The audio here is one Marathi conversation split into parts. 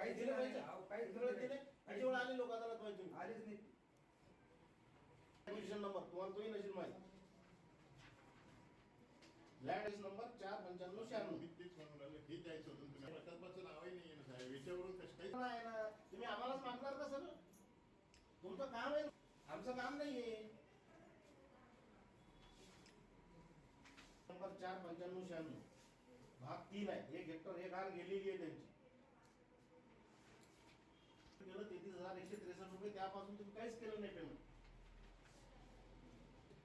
काही दिलं पाहिजे. काही सगळं दिले त्याच्यामुळे आले लोक अदालत पाहिजे आलेच नाही. ऍडमिशन नंबर तुम्हाला तोही नशील माहिती. लँड नंबर चार पंच्याण्णव शहाण्णव. तेच म्हणून हे द्यायचं होतं तुम्ही. प्रकल्पाचं नावही नाही ना साहेब. याच्यावरून कसं काही नाही ना? तुम्ही आम्हालाच मागणार का सर? तुमचं काम आहे आमचं काम नाही नंबर चार पंच्याण्णव शहाण्णव. भाग तीन आहे. एक हेक्टर एक घाण गेलेली आहे त्यांची. हजार एकशे त्रेसष्ट रुपये त्यापासून तुम्ही काहीच केलं नाही पेमेंट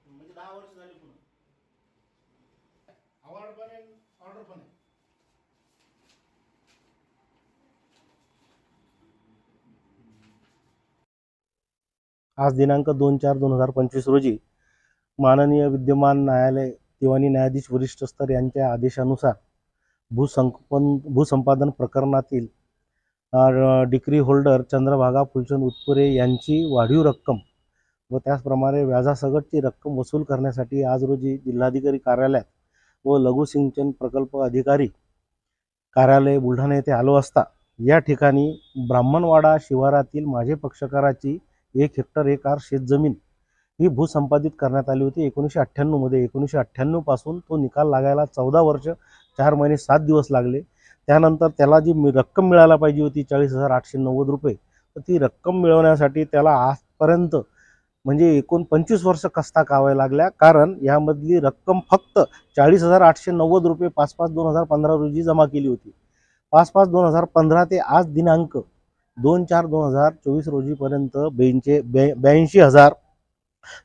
म्हणजे दहा वर्ष झाले पुन्हा. अवॉर्ड पण आहे ऑर्डर पण आहे. आज दिनांक दोन चार दोन हजार पंचवीस रोजी माननीय विद्यमान न्यायालय दिवाणी न्यायाधीश वरिष्ठ स्तर यांच्या आदेशानुसार भूसंपन भूसंपादन प्रकरणातील डिक्री होल्डर चंद्रभागा फुलचंद उत्पुरे यांची वाढीव रक्कम व त्याचप्रमाणे व्याजासकटची रक्कम वसूल करण्यासाठी आज रोजी जिल्हाधिकारी कार्यालयात व लघु सिंचन प्रकल्प अधिकारी कार्यालय बुलढाणा येथे आलो असता या ठिकाणी ब्राह्मणवाडा शिवारातील माझे पक्षकाराची एक हेक्टर एक आर शेतजमीन ही भूसंपादित करण्यात आली होती. एकोणीसशे अठ्ठ्याण्णवमध्ये एकोणीसशे अठ्ठ्याण्णवपासून तो निकाल लागायला चौदा वर्ष चार महिने सात दिवस लागले. त्यानंतर त्याला जी रक्कम मिळायला पाहिजे होती चाळीस हजार आठशे नव्वद रुपये तर ती रक्कम मिळवण्यासाठी त्याला आजपर्यंत म्हणजे एकूण पंचवीस वर्ष कस्ता कावाय लागल्या. कारण यामधली रक्कम फक्त चाळीस हजार आठशे नव्वद रुपये पाच पाच दोन हजार पंधरा रोजी जमा केली होती. पाच पाच दोन हजार पंधरा ते आज दिनांक दोन चार दोन हजार चोवीस रोजीपर्यंत बेंचे ब्या ब्याऐंशी हजार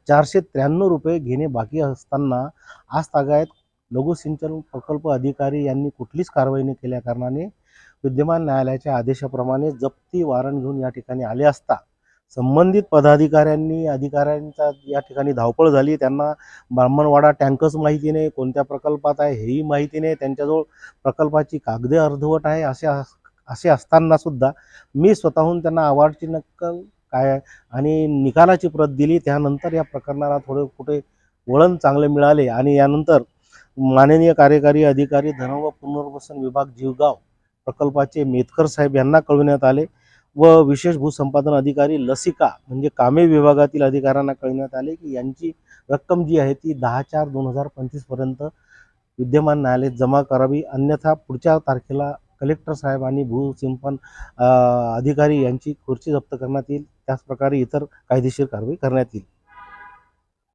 चारशे त्र्याण्णव रुपये घेणे बाकी असताना आज तागायत लघुसिंचन प्रकल्प अधिकारी यांनी कुठलीच कारवाई न केल्या कारणाने विद्यमान न्यायालयाच्या आदेशाप्रमाणे जप्ती वारंट घेऊन या ठिकाणी आले असता संबंधित पदाधिकाऱ्यांनी अधिकाऱ्यांचा या ठिकाणी धावपळ झाली. त्यांना ब्राह्मणवाडा टँकच माहिती नाही कोणत्या प्रकल्पात आहे हेही माहिती नाही त्यांच्याजवळ प्रकल्पाची कागदे अर्धवट आहे असे असे असताना सुद्धा मी स्वतःहून त्यांना अवॉर्डची नक्कल काय आणि निकालाची प्रत दिली. त्यानंतर या प्रकरणाला थोडे कुठे वळण चांगले मिळाले आणि यानंतर माननीय कार्यकारी अधिकारी धन व पुनर्वसन विभाग जीवगाव प्रकल्पाचे मेतकर साहेब यांना कळविण्यात आले व विशेष भूसंपादन अधिकारी लसिका म्हणजे कामे विभागातील अधिकाऱ्यांना कळविण्यात आले की यांची रक्कम जी आहे ती दहा चार दोन हजार पंचवीसपर्यंत विद्यमान न्यायालयात जमा करावी. अन्यथा पुढच्या तारखेला कलेक्टर साहेब आणि भूसिंपन अधिकारी यांची खुर्ची जप्त करण्यात येईल. त्याचप्रकारे इतर कायदेशीर कारवाई करण्यात येईल.